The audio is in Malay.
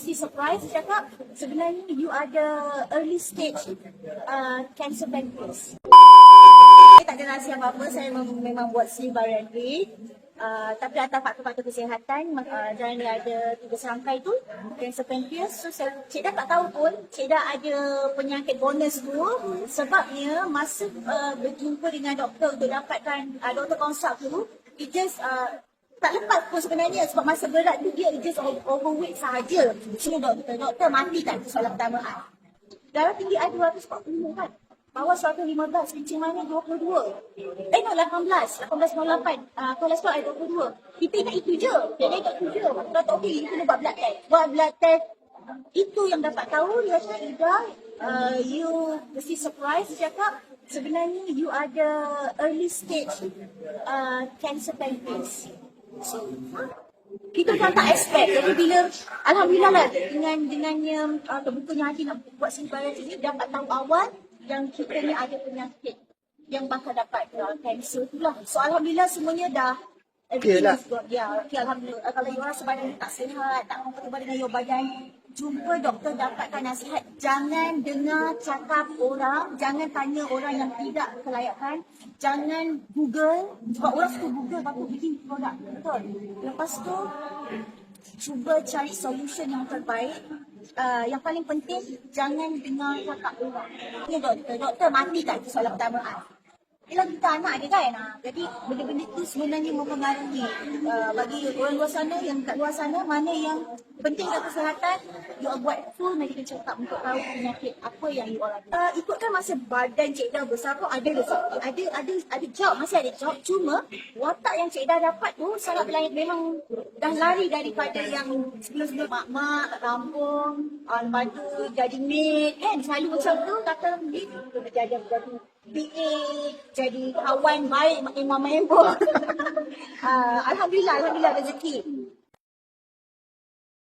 mesti surprise cakap sebenarnya you ada early stage uh, cancer pancreas. Saya tak ada rahsia apa-apa, saya memang, buat sleep variety. Uh, tapi atas faktor-faktor kesihatan, uh, dan dia ada tiga serangkai tu, cancer pancreas. So, saya, Cik Dah tak tahu pun, Cik Dah ada penyakit bonus tu sebabnya masa uh, berjumpa dengan doktor untuk dapatkan uh, doktor consult tu, it just uh, tak lepas pun sebenarnya sebab masa berat tu dia just over- overweight sahaja. Semua doktor, doktor mati itu soalan pertama I. Darah tinggi I 240 kan. Bawah 115, kencing manis 22. Eh no, 18. 18.08. Uh, kolesterol I 22. Kita ingat itu je. Dia ingat itu je. Dah tak okey, kita buat blood test. Buat blood test. Itu yang dapat tahu, dia cakap, Ida, uh, you mesti surprise. Dia cakap, sebenarnya you ada early stage uh, cancer pancreas. So, kita kan tak expect. Jadi bila alhamdulillah lah dengan dengannya uh, terbukanya hati nak buat simpangan ini dapat tahu awal yang kita ni ada penyakit yang bakal dapat uh, cancer tu lah. So alhamdulillah semuanya dah Okay lah. is good. Ya, okay, alhamdulillah. Uh, kalau you rasa badan tak sihat, tak comfortable dengan your badan, jumpa doktor dapatkan nasihat. Jangan dengar cakap orang, jangan tanya orang yang tidak kelayakan. Jangan Google, sebab orang suka Google bapa bikin produk. Betul. Lepas tu, cuba cari solution yang terbaik. Uh, yang paling penting, jangan dengar cakap orang. Ini doktor, doktor mati tak itu soalan pertama. Yelah kita anak dia kan. ah. Jadi benda-benda tu sebenarnya mempengaruhi uh, bagi orang luar sana yang kat luar sana mana yang penting kat kesihatan you buat full medical check up untuk tahu penyakit apa yang you all ada. Uh, ikutkan masa badan Cik Dah besar pun ada rezeki. Ada ada ada job, masih ada job. Cuma watak yang Cik Dah dapat tu sangat lain memang dah lari daripada yang sebelum-sebelum mak-mak kat kampung, uh, lepas tu jadi maid kan selalu macam tu kata ni jadi PA, jadi kawan baik mama heboh. uh, Alhamdulillah, Alhamdulillah rezeki.